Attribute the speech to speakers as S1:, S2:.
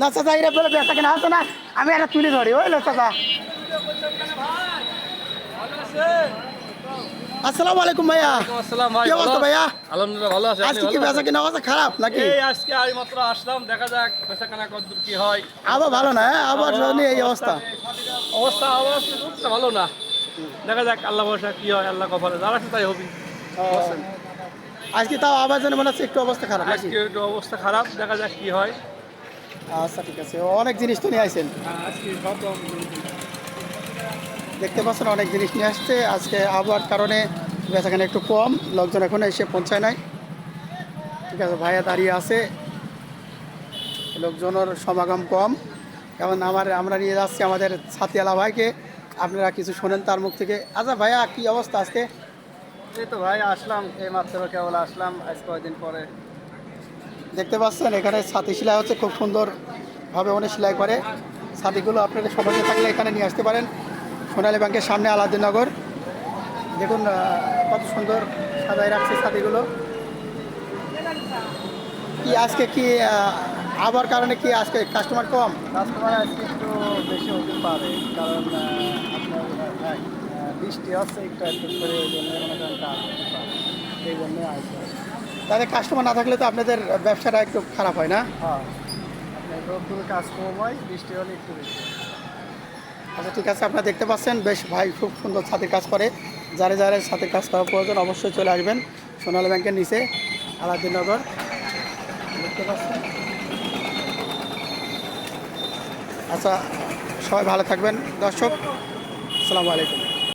S1: না আমি এটা তুলে ধরি ওই লো আসসালামু আলাইকুম ভাইয়া।
S2: আসসালাম ভাই
S1: কি ভাইয়া?
S2: আলহামদুলিল্লাহ ভালো আছি।
S1: আজকে কি অবস্থা খারাপ নাকি?
S2: এই আজকে আমি মাত্র আসলাম দেখা যাক বেচা কেনা কতদূর কি হয়।
S1: আবার ভালো না হ্যাঁ? আবার এই অবস্থা।
S2: অবস্থা অবস্থা ভালো না। দেখা যাক আল্লাহ ভরসা কি হয় আল্লাহ কপালে। যারা আছে তাই হবে।
S1: আজকে তাও আবার যেন মনে হচ্ছে একটু অবস্থা খারাপ
S2: আজকে একটু অবস্থা খারাপ দেখা যাক কি হয়।
S1: আচ্ছা ঠিক আছে। অনেক জিনিস তো নিয়ে আসেন
S2: আজকে সব
S1: দেখতে পাচ্ছেন অনেক জিনিস নিয়ে আসছে। আজকে আবহাওয়ার কারণে বেচাখানে একটু কম লোকজন এখন এসে পৌঁছায় নাই। ঠিক আছে ভাইয়া দাঁড়িয়ে আছে। লোকজনের সমাগম কম। যেমন আমার আমরা নিয়ে যাচ্ছি আমাদের ছাতিয়ালা ভাইকে। আপনারা কিছু শোনেন তার মুখ থেকে। আচ্ছা ভাইয়া কি অবস্থা আজকে?
S2: এই তো ভাই আসলাম। এই মাত্র কেবল আসলাম। আজ কয়েকদিন পরে?
S1: দেখতে পাচ্ছেন এখানে ছাতি সেলাই হচ্ছে খুব সুন্দরভাবে উনি সেলাই করে। ছাতিগুলো আপনাদের সবাই থাকলে এখানে নিয়ে আসতে পারেন। সোনালী ব্যাংকের সামনে আলাদিনগর। দেখুন কত সুন্দর সাজায় রাখছে ছাতিগুলো। কি আজকে কি আবহাওয়ার কারণে কি আজকে কাস্টমার কম?
S2: কাস্টমার আজকে একটু বেশি হতে পারে কারণ আপনার বৃষ্টি হচ্ছে একটু একটু করে ওই জন্য মনে করেন কাজ এই জন্য আসবে
S1: তাদের কাস্টমার না থাকলে তো আপনাদের ব্যবসাটা একটু খারাপ হয় না?
S2: হ্যাঁ রোদ্দুর কাজ কম হয় বৃষ্টি হলে একটু বেশি
S1: আচ্ছা ঠিক আছে আপনারা দেখতে পাচ্ছেন বেশ ভাই খুব সুন্দর ছাতির কাজ করে। যারা যারা ছাতির কাজ করার প্রয়োজন অবশ্যই চলে আসবেন সোনালী ব্যাংকের নিচে আলাদিনগর। দেখতে পাচ্ছেন? আচ্ছা সবাই ভালো থাকবেন। দর্শক আসসালামু আলাইকুম।